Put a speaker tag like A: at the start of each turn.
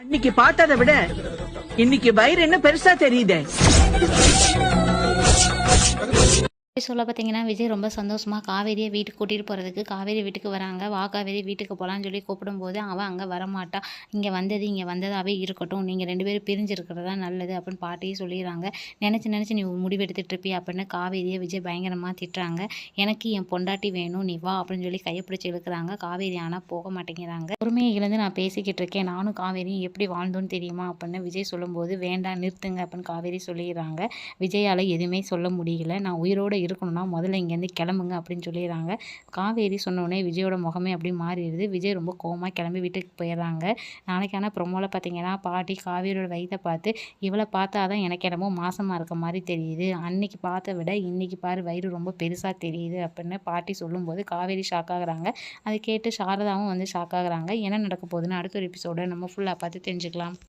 A: அன்னைக்கு பார்த்ததை விட இன்னைக்கு வயிறு என்ன பெருசா தெரியுதே.
B: சொல்ல பார்த்தீங்கன்னா விஜய் ரொம்ப சந்தோஷமாக காவேரியை வீட்டுக்கு கூட்டிகிட்டு போகிறதுக்கு காவேரி வீட்டுக்கு வராங்க. வா காவேரி வீட்டுக்கு போகலான்னு சொல்லி கூப்பிடும்போது அவன் அங்கே வரமாட்டா. இங்கே வந்தது இங்கே வந்ததாகவே இருக்கட்டும். நீங்கள் ரெண்டு பேரும் பிரிஞ்சிருக்கிறதா நல்லது அப்படின்னு பாட்டியே சொல்லிடுறாங்க. நினச்சி நினச்சி நீ முடிவெடுத்துட்டு இருப்பி அப்படின்னு காவேரியை விஜய் பயங்கரமாக திட்டுறாங்க. எனக்கு என் பொண்டாட்டி வேணும் நீ வா அப்படின்னு சொல்லி கையை பிடிச்சி இழுக்கிறாங்க. காவேரி ஆனால் போக மாட்டேங்கிறாங்க. பொறுமையை இழந்து நான் பேசிக்கிட்டு இருக்கேன். நானும் காவேரியும் எப்படி வாழ்ந்தோன்னு தெரியுமா அப்படின்னு விஜய் சொல்லும்போது வேண்டாம் நிறுத்துங்க அப்படின்னு காவேரி சொல்லிடுறாங்க. விஜயால் எதுவுமே சொல்ல முடியல. நான் உயிரோடு இருக்கணும்னா முதல்ல இங்கேருந்து கிளம்புங்க அப்படின்னு சொல்லிடுறாங்க. காவேரி சொன்னோடனே விஜயோட முகமே அப்படி மாறிடுது. விஜய் ரொம்ப கோவமாக கிளம்பி வீட்டுக்கு போயிடுறாங்க. நாளைக்கான ப்ரொமோவில் பார்த்தீங்கன்னா பாட்டி காவேரியோட வயித்தை பார்த்து இவளை பார்த்தா தான் எனக்கு என்னமோ மாசமாக இருக்க மாதிரி தெரியுது. அன்னைக்கு பார்த்த விட இன்னைக்கு பாரு வயிறு ரொம்ப பெருசாக தெரியுது அப்படின்னு பாட்டி சொல்லும்போது காவேரி ஷாக் ஆகுறாங்க. அதை கேட்டு சாரதாவும் வந்து ஷாக் ஆகுறாங்க. என்ன நடக்க போகுதுன்னு அடுத்த ஒரு எபிசோட நம்ம ஃபுல்லாக பார்த்து தெரிஞ்சுக்கலாம்.